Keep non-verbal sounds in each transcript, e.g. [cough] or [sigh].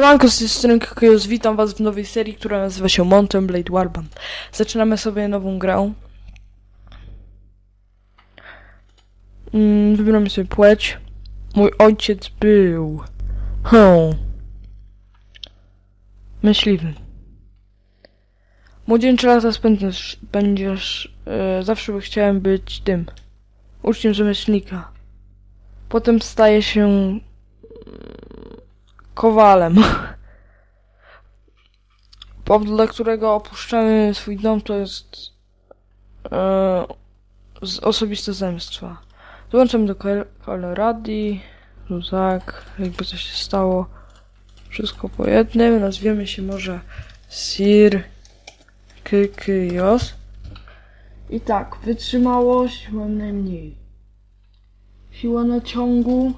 Siemanko, z tej strony Kakajos, witam was w nowej serii, która nazywa się Mountain Blade Warband. Zaczynamy sobie nową grę. Mm, wybieramy sobie płeć. Mój ojciec był... Hmm. Myśliwy. Młodzieńcze lata spędzisz... będziesz... E, zawsze chciałem być tym. Uczniem rzemieślnika. Potem staje się kowalem. [laughs] Powód, dla którego opuszczamy swój dom, to jest e, z osobiste zemstwa. Dołączam do Coloradi, no tak, jakby coś się stało. Wszystko po jednym. Nazwiemy się może Sir Kykyos. I tak, wytrzymałość mam najmniej. Siła naciągu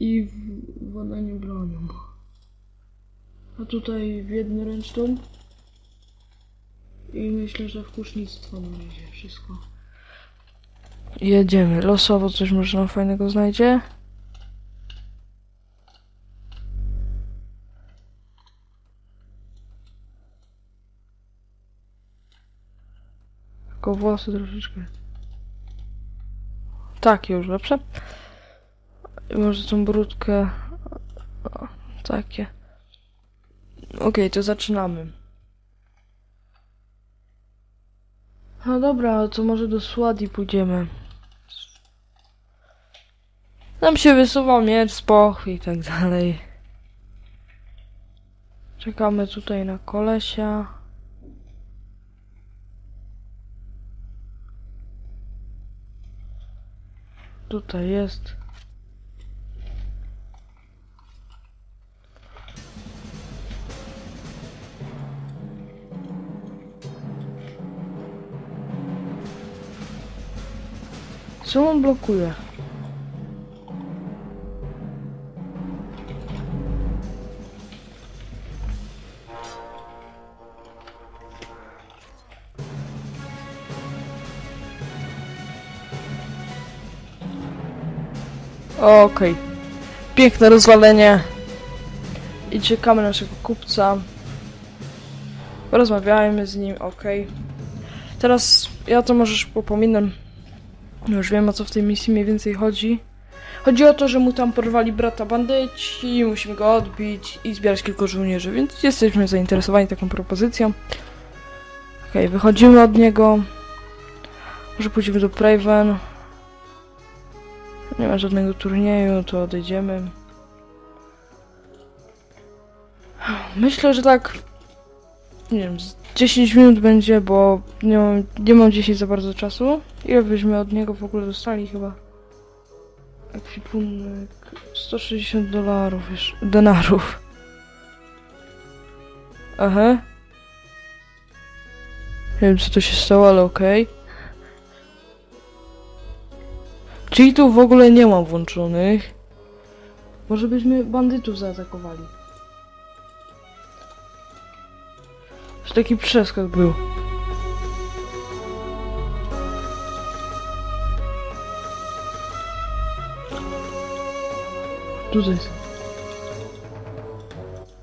i w- władanie bronią. A tutaj jednoręczną. I myślę, że w kusznictwo na razie wszystko. Jedziemy. Losowo coś może nam fajnego znajdzie. Tylko włosy troszeczkę. Takie już lepsze. Może tą brudkę. O, takie. Okej, to zaczynamy. No dobra, to może do Sładi pójdziemy. Nam się wysuwa miecz z pochwy i tak dalej. Czekamy tutaj na kolesia. Tutaj jest. Co on blokuje? Okej. Piękne rozwalenie. I czekamy na naszego kupca. Porozmawiajmy z nim, okej. Teraz ja to możesz popominam. Już wiem o co w tej misji mniej więcej chodzi. Chodzi o to, że mu tam porwali brata bandyci, musimy go odbić i zbierać kilku żołnierzy, więc jesteśmy zainteresowani taką propozycją. Okej, wychodzimy od niego. Może pójdziemy do Praven. Nie ma żadnego turnieju, to odejdziemy. Myślę, że tak. Nie wiem, z 10 minut będzie, bo nie mam, nie mam dzisiaj za bardzo czasu. Ile byśmy od niego w ogóle dostali chyba? Ekwipunek 160 dolarów, wiesz, denarów. Aha. Nie wiem co to się stało, ale okej. Czyli tu w ogóle nie mam włączonych. Może byśmy bandytów zaatakowali. Że taki przeskok był. Tutaj są.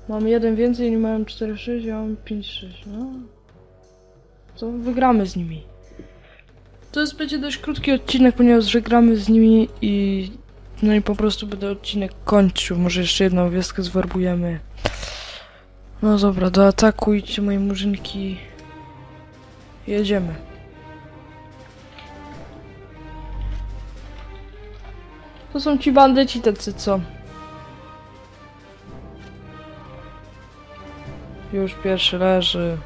Mam jeden więcej, oni mają 4-6, ja mam 5-6, no. To wygramy z nimi. To jest będzie dość krótki odcinek, ponieważ że gramy z nimi i no i po prostu będę odcinek kończył. Może jeszcze jedną wioskę zwerbujemy. No dobra, do ataku moje murzynki. Jedziemy. To są ci bandyci tacy co? Już pierwszy leży.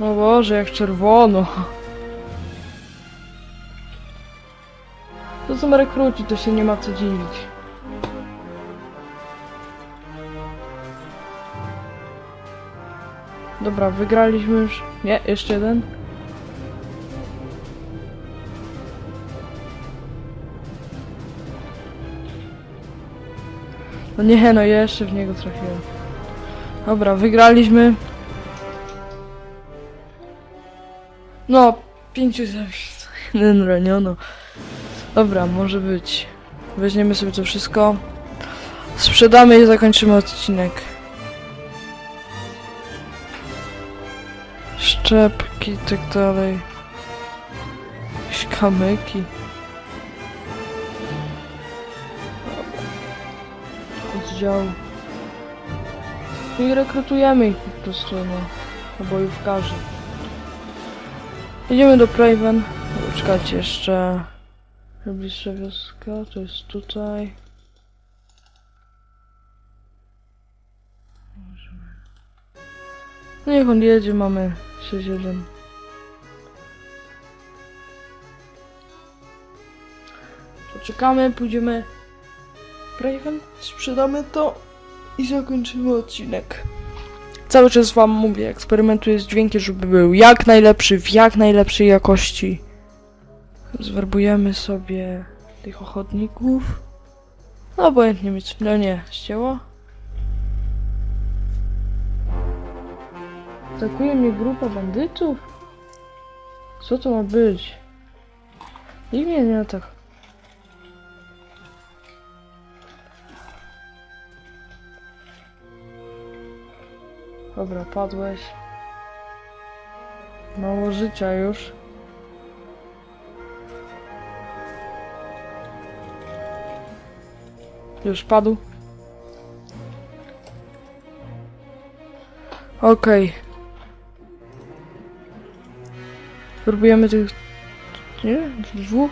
No Boże, jak czerwono. To są rekruci, to się nie ma co dziwić. Dobra, wygraliśmy już. Nie, jeszcze jeden. No nie, no jeszcze w niego trafiłem. Dobra, wygraliśmy. No, pięciu zabitych, jeden raniono. Dobra, może być. Weźmiemy sobie to wszystko. Sprzedamy i zakończymy odcinek. Szczepki i tak dalej. Jakieś kamyki. Oddział. I rekrutujemy ich po prostu, no. Bojówkarzy. Idziemy do Praven. Czekajcie jeszcze. Najbliższa wioska to jest tutaj. No niech on jedzie, mamy 6-1. Poczekamy, pójdziemy Praven, sprzedamy to i zakończymy odcinek. Cały czas wam mówię, eksperymentuję z dźwiękiem, żeby był jak najlepszy, w jak najlepszej jakości. Zwerbujemy sobie tych ochotników. No obojętnie mieć. No nie, ścięło. Atakuje mnie grupa bandytów? Co to ma być? Nikt mnie nie atak. Dobra, padłeś. Mało życia już. Już padł. Okej. Próbujemy tych... Nie? Dwóch?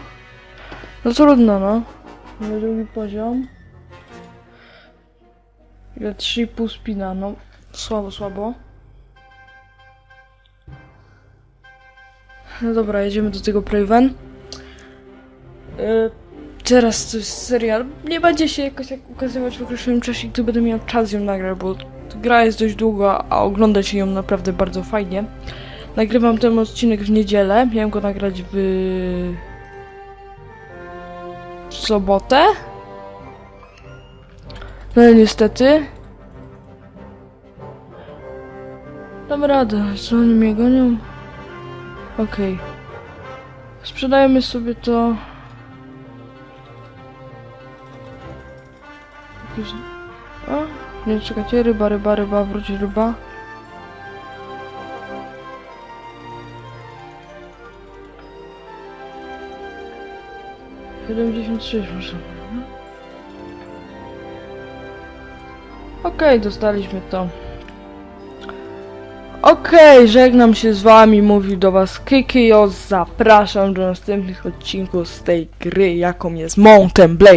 No trudno, no. Mamy drugi poziom. Ile? 3,5 spina, no. Słabo, słabo. No dobra, jedziemy do tego Praven. Yy, teraz to jest serial. Nie będzie się jakoś jak ukazywać w określonym czasie, gdy będę miał czas ją nagrać, bo gra jest dość długa, a ogląda się ją naprawdę bardzo fajnie. Nagrywam ten odcinek w niedzielę. Miałem go nagrać w... w sobotę. No ale niestety. Dam radę. Co oni mnie gonią? Okej. Sprzedajemy sobie to. Jakieś... O, nie czekajcie, ryba, ryba, ryba, wróć ryba. Siedemdziesiąt sześć proszę. Okej, dostaliśmy to. Okej, żegnam się z wami, mówił do was Kikio, zapraszam do następnych odcinków z tej gry, jaką jest Mountain Blade.